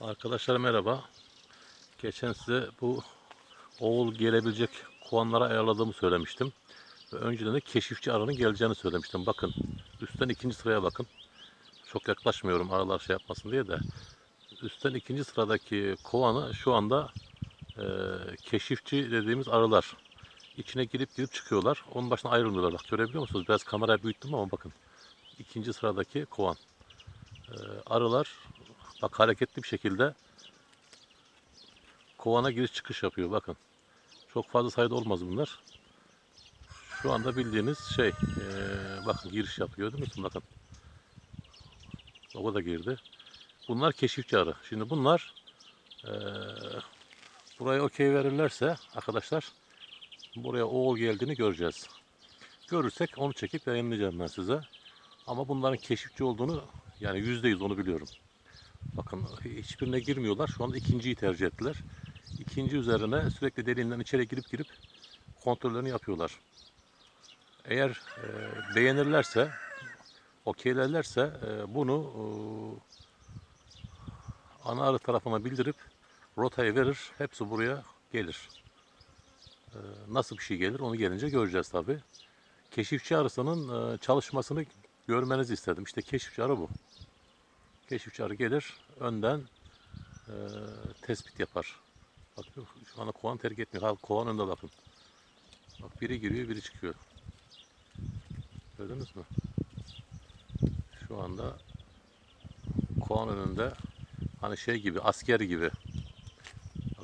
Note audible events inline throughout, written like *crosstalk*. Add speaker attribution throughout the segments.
Speaker 1: Arkadaşlar merhaba. Geçen size bu oğul gelebilecek kovanlara ayarladığımı söylemiştim. Ve önceden de keşifçi arının geleceğini söylemiştim. Bakın üstten ikinci sıraya bakın. Çok yaklaşmıyorum aralar şey yapmasın diye de. Üstten ikinci sıradaki kovanı şu anda e, keşifçi dediğimiz arılar. İçine girip girip çıkıyorlar. Onun başına ayrılmıyorlar. Bak görebiliyor musunuz? Biraz kamerayı büyüttüm ama bakın. İkinci sıradaki kovan. E, arılar Bak hareketli bir şekilde kovana giriş çıkış yapıyor bakın. Çok fazla sayıda olmaz bunlar. Şu anda bildiğiniz şey eee, bakın giriş yapıyor değil mi? Bakın. O da girdi. Bunlar keşifçi arı. Şimdi bunlar eee, buraya okey verirlerse arkadaşlar buraya oğul geldiğini göreceğiz. Görürsek onu çekip yayınlayacağım ben size. Ama bunların keşifçi olduğunu yani yüzde yüz onu biliyorum. Bakın hiçbirine girmiyorlar. Şu anda ikinciyi tercih ettiler. İkinci üzerine sürekli deliğinden içeri girip girip kontrollerini yapıyorlar. Eğer e, beğenirlerse, okeylerlerse e, bunu e, ana arı tarafına bildirip rotayı verir. Hepsi buraya gelir. E, nasıl bir şey gelir onu gelince göreceğiz tabi. Keşifçi arısının e, çalışmasını görmenizi istedim. İşte keşifçi arı bu. Keşifçi arı gelir, önden e, tespit yapar. Bak şu anda kovan terk etmiyor. Ha, kovan önde bakın. Bak biri giriyor, biri çıkıyor. Gördünüz mü? Şu anda kovan önünde hani şey gibi, asker gibi.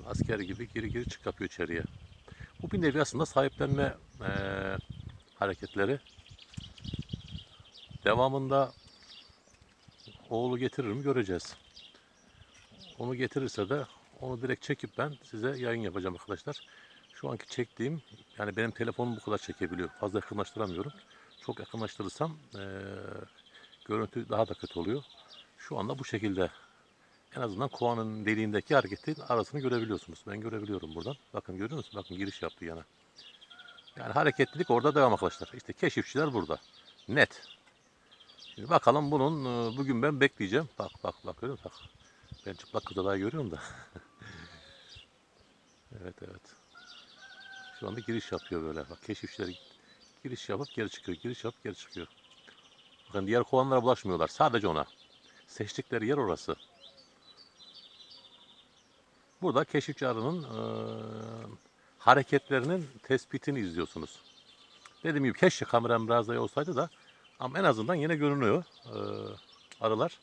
Speaker 1: Asker gibi giri giri çık yapıyor içeriye. Bu bir nevi aslında sahiplenme e, hareketleri. Devamında oğlu getirir mi göreceğiz. Onu getirirse de onu direkt çekip ben size yayın yapacağım arkadaşlar. Şu anki çektiğim yani benim telefonum bu kadar çekebiliyor. Fazla yakınlaştıramıyorum. Çok yakınlaştırırsam eee, görüntü daha da kötü oluyor. Şu anda bu şekilde en azından kovanın deliğindeki hareketin arasını görebiliyorsunuz. Ben görebiliyorum buradan. Bakın görüyor musunuz? Bakın giriş yaptı yana. Yani hareketlilik orada devam arkadaşlar. İşte keşifçiler burada. Net. Şimdi bakalım bunun e, bugün ben bekleyeceğim. Bak bak bak görüyor musun? Ben çıplak kıza daha görüyorum da. *laughs* evet evet. Şu anda giriş yapıyor böyle. Bak keşifçiler giriş yapıp geri çıkıyor. Giriş yapıp geri çıkıyor. Bakın diğer kovanlara bulaşmıyorlar. Sadece ona. Seçtikleri yer orası. Burada keşifçi arının e, hareketlerinin tespitini izliyorsunuz. Dediğim gibi keşke kameram biraz daha iyi olsaydı da ama en azından yine görünüyor e, arılar.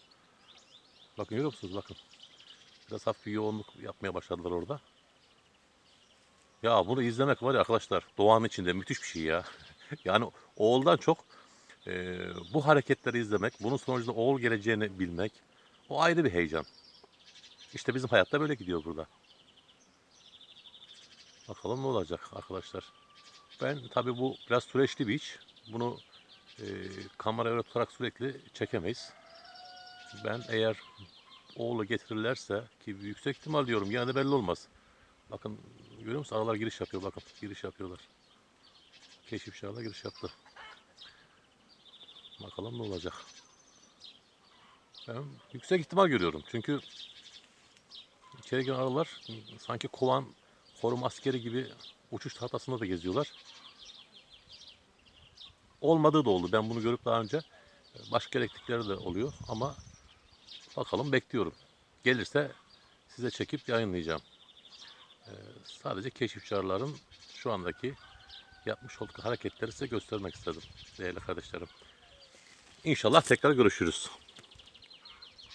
Speaker 1: Bakın görüyor musunuz? Bakın. Biraz hafif bir yoğunluk yapmaya başladılar orada. Ya bunu izlemek var ya arkadaşlar doğanın içinde müthiş bir şey ya. *laughs* yani oğuldan çok e, bu hareketleri izlemek, bunun sonucunda oğul geleceğini bilmek o ayrı bir heyecan. İşte bizim hayatta böyle gidiyor burada. Bakalım ne olacak arkadaşlar. Ben tabii bu biraz süreçli bir iş. Bunu e, kameraya tutarak sürekli çekemeyiz. Ben eğer oğlu getirirlerse ki yüksek ihtimal diyorum yani belli olmaz. Bakın görüyor musun? Aralar giriş yapıyor bakın. Giriş yapıyorlar. Keşif şahla giriş yaptı. Bakalım ne olacak. Ben yüksek ihtimal görüyorum. Çünkü içeri giren arılar sanki kovan koruma askeri gibi uçuş tahtasında da geziyorlar. Olmadığı da oldu. Ben bunu görüp daha önce başka elektrikleri de oluyor ama bakalım bekliyorum. Gelirse size çekip yayınlayacağım. Ee, sadece keşifçi arıların şu andaki yapmış oldukları hareketleri size göstermek istedim değerli kardeşlerim. İnşallah tekrar görüşürüz.